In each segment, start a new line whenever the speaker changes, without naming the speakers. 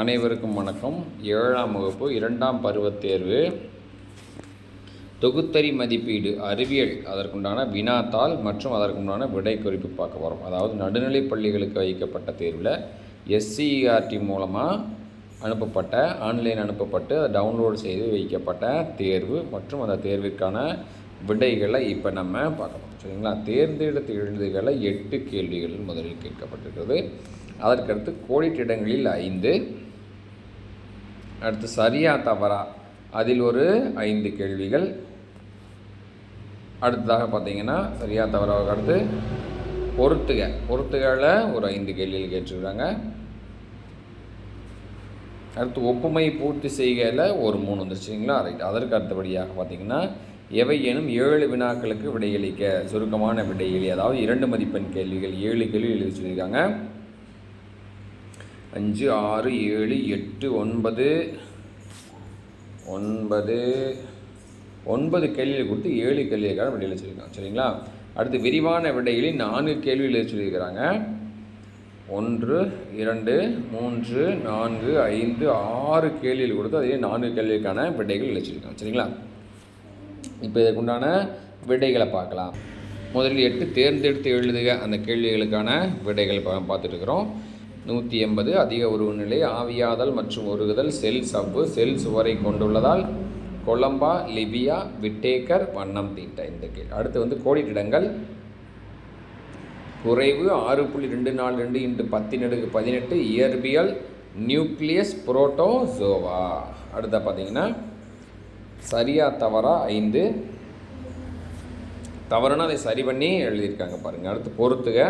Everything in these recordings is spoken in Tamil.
அனைவருக்கும் வணக்கம். ஏழாம் வகுப்பு இரண்டாம் பருவத் தேர்வு. தொகுத்தறி மதிப்பீடு அறிவியல் அதற்குண்டான வினாத்தாள் மற்றும் அதற்குண்டான விடை குறிப்பு பார்க்க போகிறோம் அதாவது நடுநிலைப் பள்ளிகளுக்கு வைக்கப்பட்ட தேர்வில் எஸ்சிஆர்டி மூலமாக அனுப்பப்பட்ட ஆன்லைன் அனுப்பப்பட்டு டவுன்லோடு செய்து வைக்கப்பட்ட தேர்வு மற்றும் அந்த தேர்விற்கான விடைகளை இப்போ நம்ம பார்க்கணும் சரிங்களா? தேர்ந்தெடுத்து எழுதுகளை எட்டு கேள்விகள் முதலில் கேட்கப்பட்டிருக்கிறது. அதற்கடுத்து கோடிட்டிடங்களில் ஐந்து அடுத்து சரியா தவறா? அதில் ஒரு ஐந்து கேள்விகள். அடுத்ததாக பார்த்தீங்கன்னா சரியா தவறாக அடுத்து பொறுத்துக பொறுத்துகளில் ஒரு ஐந்து கேள்விகள் கேட்டுருக்குறாங்க அடுத்து ஒப்புமை பூர்த்தி செய்கையில் ஒரு மூணு வந்துருச்சுங்களா ரைட் அதற்கு அடுத்தபடியாக பார்த்தீங்கன்னா எவை எனும் ஏழு வினாக்களுக்கு விடையளிக்க சுருக்கமான விடையளி அதாவது இரண்டு மதிப்பெண் கேள்விகள் ஏழு கேள்வி எழுதி சொல்லியிருக்காங்க அஞ்சு ஆறு ஏழு எட்டு ஒன்பது ஒன்பது ஒன்பது கேள்வியில் கொடுத்து ஏழு கேள்விக்கான விடையில் எழுதி சொல்லியிருக்காங்க. சரிங்களா? அடுத்து விரிவான விடையில் நான்கு கேள்வியில் எழுதி சொல்லியிருக்கிறாங்க. ஒன்று இரண்டு மூன்று நான்கு ஐந்து ஆறு கேள்விகள் கொடுத்து அதே நான்கு கேள்விக்கான விடைகள் எழுதி சரிங்களா? இப்போ இதற்குண்டான விடைகளை பார்க்கலாம். முதலில் எட்டு தேர்ந்தெடுத்து எழுதுக அந்த கேள்விகளுக்கான விடைகள் பா பார்த்துட்டு இருக்கிறோம். நூற்றி எண்பது அதிக உருவநிலை ஆவியாதல் மற்றும் உருகுதல் செல் சவ்வு செல் சுவரை கொண்டுள்ளதால் கொலம்பா லிபியா விட்டேக்கர் வண்ணம் தீட்ட இந்த கீழ் அடுத்து வந்து கோடிட்டிடங்கள். குறைவு ஆறு புள்ளி ரெண்டு நாலு ரெண்டு இன்று பத்தின் அடுக்கு பதினெட்டு இயற்பியல் நியூக்ளியஸ் புரோட்டோசோவா அடுத்த பார்த்தீங்கன்னா சரியா தவறா ஐந்து. தவறுனா அதை சரி பண்ணி எழுதியிருக்காங்க பாருங்கள் அடுத்து பொறுத்துக.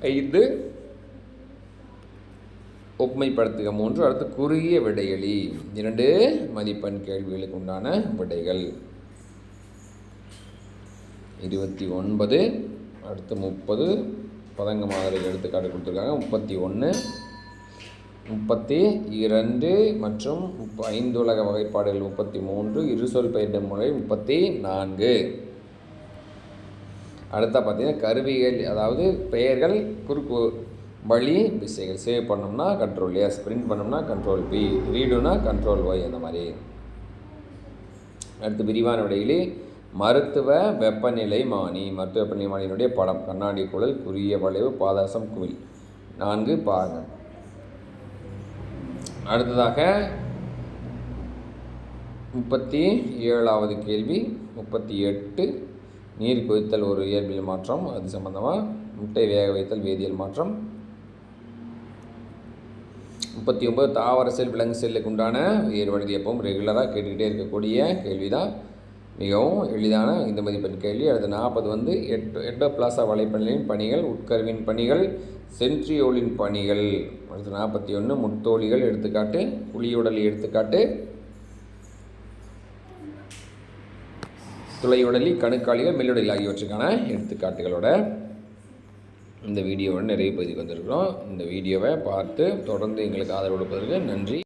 ஐந்து. ஒப்புமைப்படுத்துக மூன்று. அடுத்து குறுகிய விடையளி. இரண்டு. மதிப்பெண் கேள்விகளுக்கு உண்டான விடைகள். இருபத்தி ஒன்பது. அடுத்து முப்பது. பதங்க மாதிரி எடுத்துக்காட்டு கொடுத்துருக்காங்க. முப்பத்தி ஒன்று. முப்பத்தி இரண்டு மற்றும் முப்ப ஐந்து உலக வகைப்பாடுகள் முப்பத்தி மூன்று. இருசொல் பயிரிடும் முறை முப்பத்தி நான்கு. அடுத்த பார்த்திங்கன்னா கருவிகள் அதாவது பெயர்கள் குறுக்கு வழி விசைகள் சேவ் பண்ணோம்னா கண்ட்ரோல் எஸ் பிரிண்ட் பண்ணோம்னா கண்ட்ரோல் பி ரீடுனா கண்ட்ரோல் ஒய் அந்த மாதிரி. அடுத்து விரிவான விடையிலே மருத்துவ வெப்பநிலை மானி மருத்துவ வெப்பநிலை மானியினுடைய படம் கண்ணாடி குழல் குறுகிய வளைவு பாதரசம் குவில். நான்கு பாருங்கள் அடுத்ததாக முப்பத்தி ஏழாவது கேள்வி முப்பத்தி எட்டு நீர் கொதித்தல் ஒரு இயற்பியல் மாற்றம் அது சம்பந்தமாக முட்டை வேக வைத்தல் வேதியியல் மாற்றம். முப்பத்தி ஒம்பது தாவர செல் விலங்கு செல்லுக்கு உண்டான வேறுபடுது எப்பவும் ரெகுலராக கேட்டுக்கிட்டே இருக்கக்கூடிய கேள்வி தான் மிகவும் எளிதான இந்த மதிப்பெண் கேள்வி. அடுத்து நாற்பது வந்து எட்டு எட்டோபிளாசா வலைப்பணிகளின் பணிகள் உட்கருவின் பணிகள் சென்ட்ரியோலின் பணிகள். அடுத்து நாற்பத்தி ஒன்று முத்தோலிகள் எடுத்துக்காட்டு புலியுடல் எடுத்துக்காட்டு. துளையுடலி கணுக்காளிகள் மெல்லுடலி ஆகியவற்றுக்கான எடுத்துக்காட்டுகளோட இந்த வீடியோவோட நிறைவு பகுதிக்கு வந்திருக்கிறோம். இந்த வீடியோவை பார்த்து தொடர்ந்து எங்களுக்கு ஆதரவு கொடுப்பதற்கு நன்றி.